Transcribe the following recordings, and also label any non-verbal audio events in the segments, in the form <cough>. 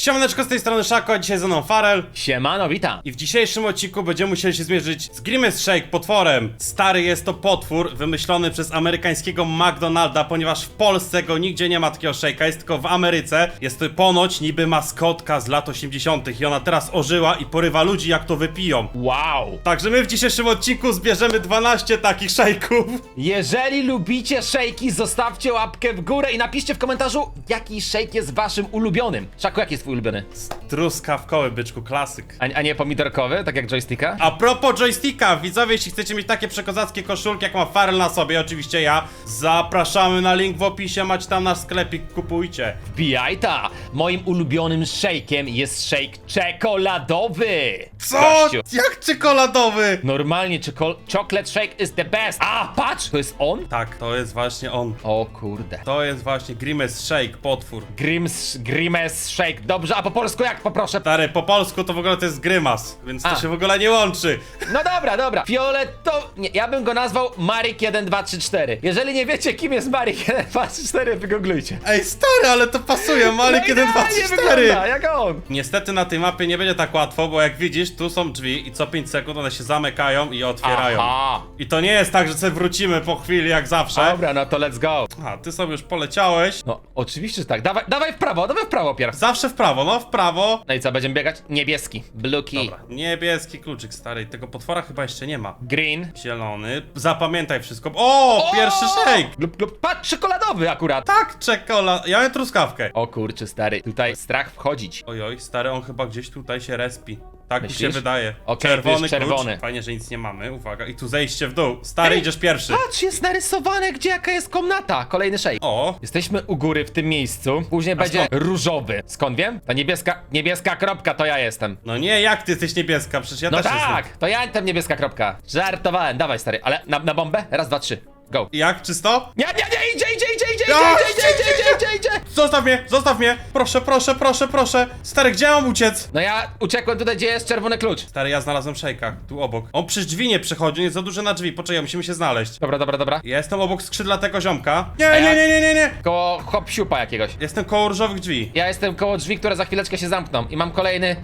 Siemaneczko z tej strony Szako, dzisiaj ze mną Farel. Siemano, witam. I w dzisiejszym odcinku będziemy musieli się zmierzyć z Grimace Shake potworem. Stary jest to potwór wymyślony przez amerykańskiego McDonalda, ponieważ w Polsce go nigdzie nie ma takiego shake'a, jest tylko w Ameryce. Jest to ponoć niby maskotka z lat 80. i ona teraz ożyła i porywa ludzi jak to wypiją. Wow. Także my w dzisiejszym odcinku zbierzemy 12 takich shake'ów. Jeżeli lubicie szejki, zostawcie łapkę w górę i napiszcie w komentarzu, jaki szejk jest waszym ulubionym. Szaku, jaki jest twój ulubiony? Truskawkowy byczku, klasyk. A, a nie pomidorkowy, tak jak joysticka? A propos joysticka, widzowie, jeśli chcecie mieć takie przekozackie koszulki, jak ma Farel na sobie, oczywiście ja, zapraszamy na link w opisie, macie tam nasz sklepik, kupujcie. Wbijaj ta! Moim ulubionym szejkiem jest szejk czekoladowy! Co? Gościu. Jak czekoladowy? Normalnie czekol- chocolate shake is the best! A, patrz! To jest on? Tak, to jest właśnie on. O kurde. To jest właśnie Grimace Shake, potwór. Grims, Grimes shake. Dobrze, a po polsku jak poproszę? Stary, po polsku to w ogóle to jest Grymas, więc to A. się w ogóle nie łączy. No dobra, dobra. Fioletow... Nie, ja bym go nazwał Marik 1234. Jeżeli nie wiecie, kim jest Marik 1234, wygooglujcie. Ej, stary, ale to pasuje, Malik No 1, 2, idealnie 3, wygląda, 4. jak on. Niestety na tej mapie nie będzie tak łatwo, bo jak widzisz, tu są drzwi i co 5 sekund one się zamykają i otwierają. Aha. I to nie jest tak, że sobie wrócimy po chwili jak zawsze. Dobra, no to let's go. A, ty sobie już poleciałeś. No, oczywiście, że tak. Dawaj, dawaj w prawo, dawaj w prawo pierw. Zawsze w prawo, no w prawo. No i co, będziemy biegać? Niebieski. Blue key. Dobra, niebieski kluczyk, stary. Tego potwora chyba jeszcze nie ma. Green. Zielony. Zapamiętaj wszystko. O, pierwszy shake! Lub, lub, patrz, czekoladowy akurat. Tak, czekolad. Ja mam truskawkę. O kurczę, stary. Tutaj strach wchodzić. Ojoj, stary, on chyba gdzieś tutaj się respi. Tak mi się Myślisz? wydaje. Okej, czerwony jest czerwony. klucz. Fajnie, że nic nie mamy. Uwaga. I tu zejście w dół. Stary, Ej, idziesz pierwszy. Patrz, jest narysowane, gdzie jaka jest komnata. Kolejny shake. O, Jesteśmy u góry w tym miejscu. Później będzie różowy. Skąd wiem? Ta niebieska, niebieska kropka to ja jestem. no nie, jak ty jesteś niebieska? Przecież ja No też tak, jestem. to ja tam niebieska kropka. Żartowałem, dawaj stary, ale na, na bombę? Raz, dwa, trzy. Go. Jak, czysto? Nie, nie, nie, idzie, idzie, idzie, idzie, A, idzie, idzie, idzie, idzie, idzie, idzie. Zostaw mnie, zostaw mnie! Proszę, proszę, proszę, proszę! Stary, gdzie mam uciec? No ja uciekłem tutaj, gdzie jest czerwony klucz. Stary, ja znalazłem szejka, tu obok. On przez drzwi nie przechodzi, on jest za duży na drzwi. Poczekaj, musimy się znaleźć. Dobra, dobra, dobra. Ja jestem obok skrzydlatego ziomka. Nie, ja- nie, nie, nie, nie, nie! Koło hop siupa jakiegoś. Jestem koło różowych drzwi. Ja jestem koło drzwi, które za chwileczkę się zamkną i mam kolejny,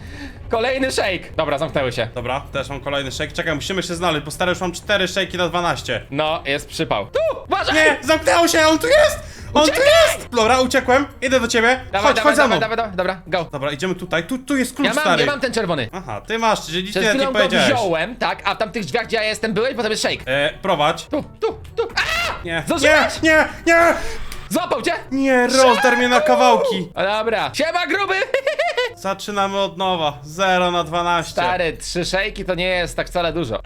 kolejny shake. Dobra, zamknęły się. Dobra, też mam kolejny shake. Czekaj, musimy się znaleźć, bo stary już mam cztery szejki na 12. No, jest przypał. Tu, uważaj! Nie, zamknęło się, on tu jest! On tu Uciekaj! jest! Dobra, uciekłem, idę do ciebie. Dawaj, chodź, dawaj, chodź za mną. dawaj, dawaj, dobra, go. Dobra, idziemy tutaj. Tu, tu jest klucz, Ja mam, stary. ja mam ten czerwony. Aha, ty masz, czyli nic Przed nie, chwilą go powiedziałeś. wziąłem, tak, a w tamtych drzwiach, gdzie ja jestem, byłeś, potem jest shake. E, prowadź. Tu, tu, tu. A! Nie, nie, nie, nie! Złapał cię? Nie, rozdarł mnie na kawałki. O, dobra. Siema, gruby! <laughs> Zaczynamy od nowa. 0 na 12. Stary, trzy szejki to nie jest tak wcale dużo.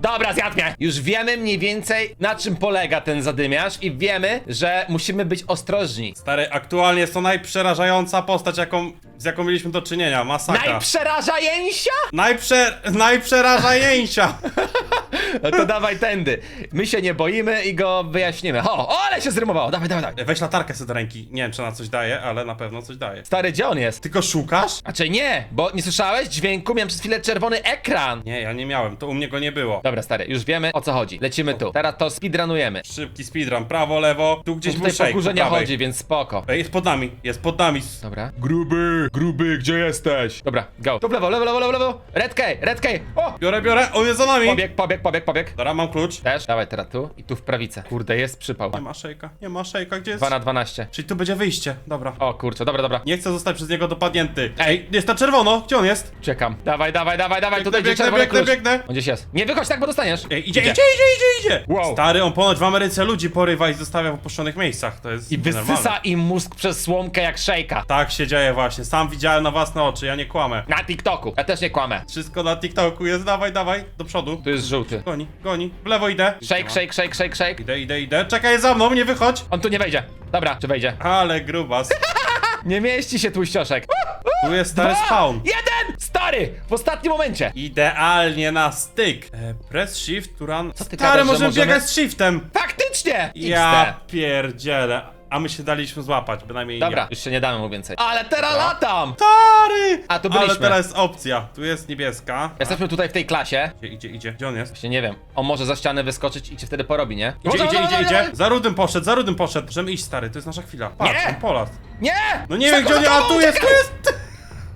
Dobra, zjadł mnie! Już wiemy mniej więcej na czym polega ten zadymiarz i wiemy, że musimy być ostrożni. Stary, aktualnie jest to najprzerażająca postać, jaką, z jaką mieliśmy do czynienia. Masakra. Najprzerażajęsia? Najprze... Najprzerażająca. <laughs> No to dawaj tędy. My się nie boimy i go wyjaśnimy. O, o ale się zrymowało. Dawaj, dawaj, dawaj. Weź latarkę sobie do ręki. Nie wiem, czy ona coś daje, ale na pewno coś daje. Stary, gdzie on jest? Tylko szukasz? A czy nie? Bo nie słyszałeś dźwięku? Miałem przez chwilę czerwony ekran. Nie, ja nie miałem, to u mnie go nie było. Dobra, stary, już wiemy o co chodzi. Lecimy tu. Teraz to speedrunujemy. Szybki speedrun, prawo, lewo. Tu gdzieś Tutaj shake, po górze nie chodzi, więc spoko. Ej, jest pod nami, jest pod nami. Dobra. Gruby, gruby, gdzie jesteś? Dobra, go. Tu w lewo, lewo, lewo, lewo, lewo. Red key, red key. O! Biorę, biorę, on jest za nami. Pobieg, pobieg, pobieg, pobieg. Dobra, mam klucz. Też. Dawaj teraz tu i tu w prawicę. Kurde, jest przypał. Nie ma szejka, nie ma szejka, gdzie jest? 2 na 12. Czyli tu będzie wyjście, dobra. O kurczę, dobra, dobra. Nie chcę zostać przez niego dopadnięty. Ej, jest na czerwono, gdzie on jest? Czekam. Dawaj, dawaj, dawaj, dawaj, tutaj biegnę, czerwony biegnę, klucz. biegnę. On gdzieś jest. Nie wychodź tak, bo dostaniesz. Ej, idzie, idzie, idzie, idzie, idzie! Wow. Stary, on ponoć w Ameryce ludzi porywa i zostawia w opuszczonych miejscach, to jest I nienormalne. wysysa im mózg przez słomkę jak szejka. Tak się dzieje właśnie, sam widziałem na własne oczy, ja nie kłamę. Na TikToku. Ja też nie kłamę. Wszystko na TikToku jest, dawaj, dawaj, do przodu. Tu jest żółty. Goni, goni, w lewo idę. Shake, shake, shake, shake, shake. Idę, idę, idę, czekaj za mną, nie wychodź. On tu nie wejdzie. Dobra, czy wejdzie? Ale grubas. <laughs> Nie mieści się tłuścioszek. Tu jest stary Dwa, spawn. Jeden! Stary! W ostatnim momencie. Idealnie na styk. E, press shift, to run. Co ty Stary, gadasz, że możemy możemy- biegać z shiftem. Faktycznie! Ja XD. pierdzielę. A my się daliśmy złapać, bynajmniej Dobra, ja. już się nie damy mu więcej. Ale teraz latam! Stary! A, tu Ale byliśmy. teraz jest opcja. Tu jest niebieska. Jesteśmy tutaj w tej klasie. Idzie, idzie, idzie. Gdzie on jest? Właśnie nie wiem. On może za ścianę wyskoczyć i cię wtedy porobi, nie? Idzie, idzie, idzie, idzie. Za rudym poszedł, za rudym poszedł. Możemy iść, stary, to jest nasza chwila. Patrz, Nie! on polas. Nie! No nie wiem, gdzie on Szybko, A tu jest, tu jest!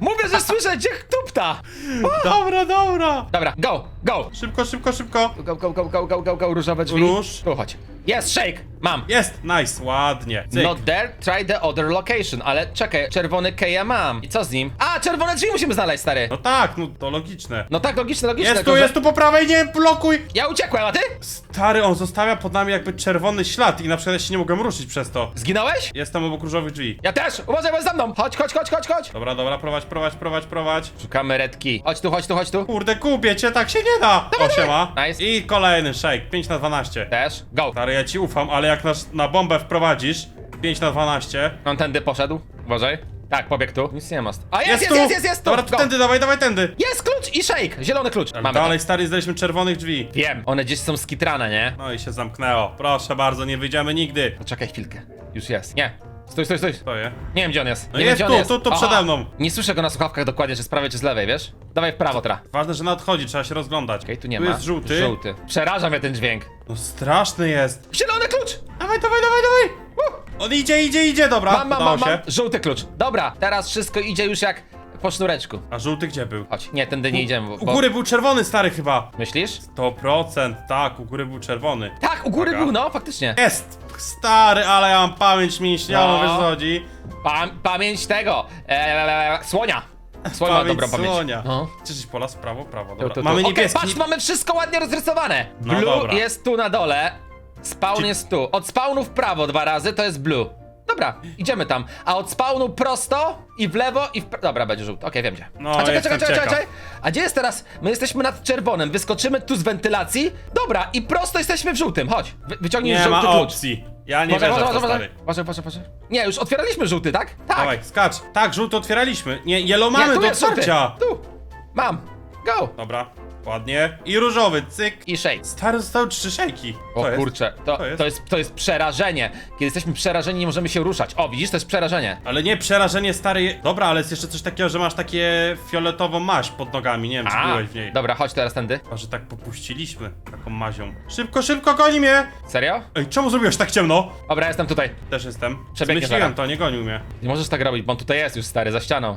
Mówię, że słyszę gdzie tupta! <laughs> Dobra, dobra. Dobra, go, go! Szybko, szybko, szybko. Go, go, go, go, go, go, go, różowe drzwi. Róż. Tu chodź. Jest, shake! Mam. Jest, nice, ładnie. Cyk. Not there, try the other location. Ale czekaj, czerwony keja mam. I co z nim? A, czerwone drzwi musimy znaleźć, stary. No tak, no to logiczne. No tak, logiczne, logiczne. Jest tu, tylko jest tu po prawej, nie blokuj! Ja uciekłem, a ty? Stary, on zostawia pod nami jakby czerwony ślad i na przykład ja się nie mogłem ruszyć przez to. Zginąłeś? Jestem obok różowych drzwi. Ja też! Uważaj, bo jest za mną! Chodź, chodź, chodź, chodź, chodź! Dobra, dobra, prowadź, prowadź, prowadź, prowadź. Szukamy redki. Chodź tu, chodź tu, chodź tu. Kurde, kupię cię, tak się nie da! O, siema. Nice. I kolejny shake, 5 na 12. Też. Go. Stary, ja ci ufam, ale jak nas na bombę wprowadzisz, 5 na 12. On tędy poszedł. Uważaj. Tak, pobieg tu. Nic nie ma. A jest, jest, tu! jest, jest, jest, tu. Dobra, to Go. tędy, dawaj, dawaj, tędy! Jest klucz i shake! Zielony klucz. Mamy Dalej, to. stary, znaleźliśmy czerwonych drzwi. Wiem. One gdzieś są skitrane, nie? No i się zamknęło. Proszę bardzo, nie wyjdziemy nigdy. Poczekaj chwilkę. Już jest. Nie. Stój, stój, stój. Stoję. Nie wiem gdzie on jest. No nie jest wiem, gdzie on tu, jest. tu, tu Aha. przede mną. Nie słyszę go na słuchawkach dokładnie, czy z prawej, czy z lewej, wiesz? Dawaj w prawo tra. Ważne, że nadchodzi, trzeba się rozglądać. Okej, tu nie tu ma. jest żółty. Żółty. Przeraża mnie ten dźwięk. No straszny jest. Zielony klucz! Dawaj, dawaj, dawaj, dawaj! Uh, On idzie, idzie, idzie, dobra. Mam, mam, udało mam, mam. się. Żółty klucz. Dobra, teraz wszystko idzie już jak po sznureczku. A żółty gdzie był? Chodź, nie, tędy nie idziemy, bo... U góry był czerwony, stary chyba. Myślisz? 100%, tak, u góry był czerwony. Tak, u góry Uwaga. był, no, faktycznie. Jest! Stary, ale ja mam pamięć mięśniową, No. wiesz co chodzi? Pa pamięć tego, eee, słonia. <laughs> Słoń ma dobrą pamięć. słonia. No. Czyżyś pola, prawo, prawo, dobra. Mamy Okej, niebieski. patrz, mamy wszystko ładnie rozrysowane. No blue dobra. jest tu na dole, spawn Czy- jest tu. Od spawnu w prawo dwa razy to jest blue. Dobra, idziemy tam. A od spawnu prosto i w lewo i w prawo. Dobra, będzie żółty. Okej, wiem gdzie. No, A czekaj, jestem czekaj, czekaj, ciekaw. czekaj. A gdzie jest teraz? My jesteśmy nad czerwonym. Wyskoczymy tu z wentylacji. Dobra, i prosto jesteśmy w żółtym. Chodź, wy wyciągnij Nie żółty ma klucz. opcji. Ja nie wierzę w to, stary. uważaj, uważaj, uważaj. Nie, już otwieraliśmy żółty, tak? Tak. Dawaj, skacz. Tak, żółty otwieraliśmy. Nie, yellow Nie, mamy tu do jest żółty. otwarcia. Tu. Mam. Go. Dobra, ładnie. I różowy, cyk. I shade. Stary, zostały trzy szejki. O To jest. kurczę, to, To jest. to, jest, to jest przerażenie. Kiedy jesteśmy przerażeni, nie możemy się ruszać. O, widzisz, to jest przerażenie. Ale nie, przerażenie stary. Dobra, ale jest jeszcze coś takiego, że masz takie fioletową maź pod nogami. Nie wiem, czy byłeś w niej. dobra, chodź teraz tędy. A że tak popuściliśmy taką mazią. Szybko, szybko, goni mnie! Serio? Ej, czemu zrobiłeś tak ciemno? Dobra, jestem tutaj. Też jestem. Przebiegnie Zmyśliłem zaraz. to, nie gonił mnie. Nie możesz tak robić, bo on tutaj jest już stary, za ścianą.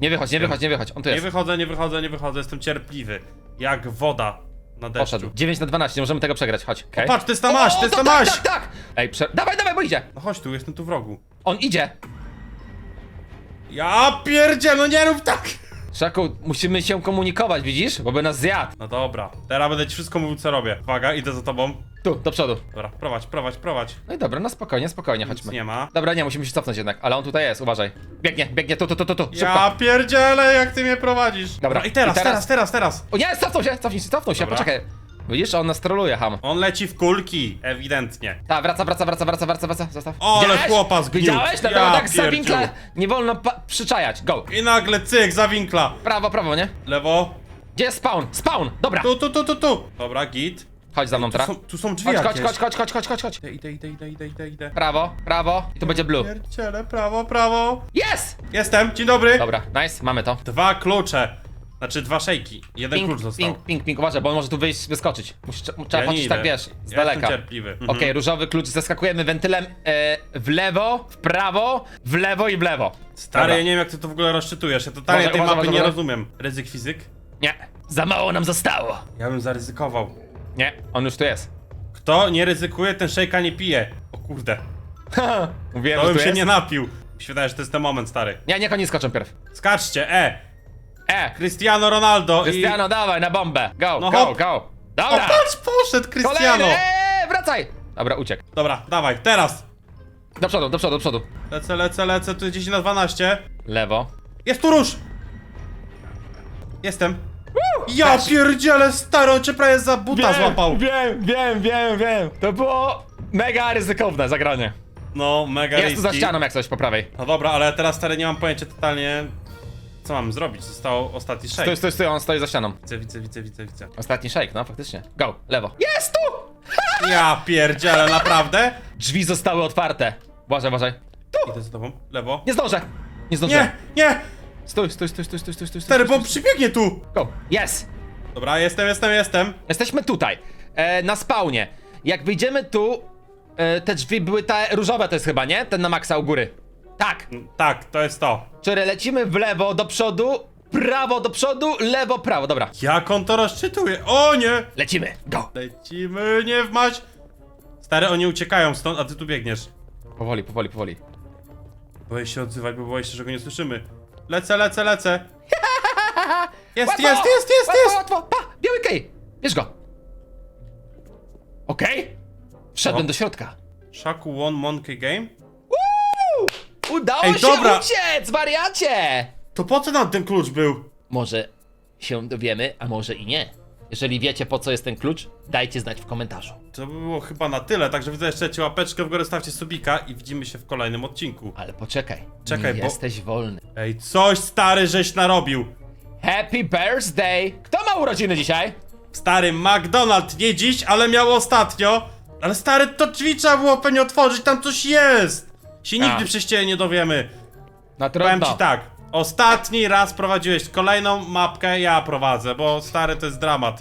Nie wychodź, nie wychodź, nie wychodź, on tu Nie jest. wychodzę, nie wychodzę, nie wychodzę, jestem cierpliwy. Jak woda na deszczu. Poszedł. 9 na 12, nie możemy tego przegrać, chodź. Okay. Patrz, to jest ta maź, to jest ta tak, tak, tak! Ej, prze... dawaj, dawaj, bo idzie! No chodź tu, jestem tu w rogu. On idzie! Ja pierdzie, no nie rób tak! Szaku, musimy się komunikować, widzisz? Bo by nas zjadł. No dobra, teraz będę ci wszystko mówił co robię. Uwaga, idę za tobą. Tu, do przodu. Dobra, prowadź, prowadź, prowadź. No i dobra, no spokojnie, spokojnie, Nic chodźmy. nie ma. Dobra, nie, musimy się cofnąć jednak, ale on tutaj jest, uważaj. Biegnie, biegnie, tu, tu, tu, tu, tu, szybko. Ja pierdzielę, jak ty mnie prowadzisz. Dobra, i teraz, i teraz- teraz, teraz, teraz. O nie, cofnął się, cofnij się, cofnął się, Dobra. poczekaj. Widzisz, on nas troluje, ham. On leci w kulki, ewidentnie. Ta, wraca, wraca, wraca, wraca, wraca, wraca, zostaw. O, ale Widziałeś? chłopa zgniótł. Widziałeś? Dlatego Ja tak za pierdziu. nie wolno pa- przyczajać. Go. I nagle cyk, zawinkla. Prawo, prawo, nie? Lewo. Gdzie jest spawn? Spawn! Dobra, Tu, tu, tu, tu, tu. Dobra, git. chodź za mną Tu teraz. są, tu są drzwi Chodź, chodź, jakieś. chodź, chodź, chodź, chodź, chodź, chodź. Idę, idę, idę, idę, idę, idę, idę. Prawo, prawo i tu będzie blue. Pierdziele, prawo, prawo. Jest! Jestem, dzień dobry. Dobra, nice, mamy to. Dwa klucze. Znaczy dwa szejki. Jeden Ping, klucz został. ping, ping, ping, uważaj, bo on może tu wyjść, wyskoczyć. Musisz, trzeba idę. tak, wiesz, z Ja jestem daleka. cierpliwy. Mhm. Okej, różowy klucz, zeskakujemy wentylem e, w lewo, w prawo, w lewo i w lewo. Stary, Dobra. ja nie wiem jak ty to w ogóle rozczytujesz. Ja totalnie Uważaj, tej uważaj, mapy nie uważaj. rozumiem. Ryzyk fizyk? Nie, za mało nam zostało. Ja bym zaryzykował. Nie, on już tu jest. Kto nie ryzykuje, ten szejka nie pije. O kurde. <laughs> Mówiłem, To że bym tu się jest. nie napił. Mi się wydaje, że to jest ten moment, stary. Nie, niech oni skoczą pierw. Skaczcie, e! E, Cristiano Ronaldo Cristiano, dawaj na bombę. Go, No go, hop. go. i... O, Dobra, patrz, poszedł Cristiano! kolejny, eee, wracaj. Dobra, uciekł. Dobra, dawaj, teraz! Do przodu, do przodu, do przodu. Lecę, lecę, lecę, tu 10 na 12. Lewo. Jest tu róż! Jestem. Ja pierdzielę, stary, on cię prawie za buta złapał. Wiem, wiem, wiem, wiem. To było mega ryzykowne zagranie. No, mega Jest tu za ścianą jak coś po prawej. No dobra, ale teraz stary nie mam pojęcia totalnie co mam zrobić. Został ostatni shake. Stój, stój, stój, on stoi za ścianą. Widzę, widzę, widzę, widzę, widzę. Ostatni shake, no faktycznie. Go, lewo. Jest tu! <laughs> Ja pierdzielę, naprawdę? Drzwi zostały otwarte. Uważaj, uważaj. Idę za tobą. Lewo. Nie zdążę. Nie zdążę. Nie, nie! Stój, stój, stój, stój, stój, stój, stój. Stary, bo stój, stój. przybiegnie tu! Go. Jest. Dobra, jestem, jestem, jestem. Jesteśmy tutaj. E, na spawnie. Jak wyjdziemy tu, e, te drzwi były te różowe to jest chyba, nie? Ten na maksa u góry. Tak. Tak, to jest to. Czyli lecimy w lewo do przodu, prawo do przodu, lewo, prawo. Dobra, Jak on to rozczytuje? O nie! lecimy. Go. Lecimy, nie w mać! Stary, oni uciekają stąd, a ty tu biegniesz. Powoli, powoli, powoli. Boję się odzywać, bo boję się, że go nie słyszymy. Lecę, lecę, lecę. <laughs> Jest, Łatwo! jest, jest, jest, łatwo, jest! Łatwo, pa, biały kej. Bierz go. Okej. Wszedłem O. do środka. Shaku One Monkey Game? Woo! Udało Ej, się dobra. uciec, wariacie! To po co nam ten klucz był? Może się dowiemy, a może i nie. Jeżeli wiecie po co jest ten klucz, dajcie znać w komentarzu. To by było chyba na tyle, także widzę jeszcze łapeczkę w górę, stawcie subika i widzimy się w kolejnym odcinku. Ale poczekaj, Czekaj, nie bo- jesteś wolny. Ej, coś stary żeś narobił. Happy birthday! Kto ma urodziny dzisiaj? Stary McDonald, nie dziś, ale miał ostatnio. Ale stary, to drzwi trzeba było pewnie otworzyć, tam coś jest. Się nigdy A. przez ciebie nie dowiemy. Na Powiem ci tak, ostatni raz prowadziłeś kolejną mapkę, ja prowadzę, bo stary to jest dramat.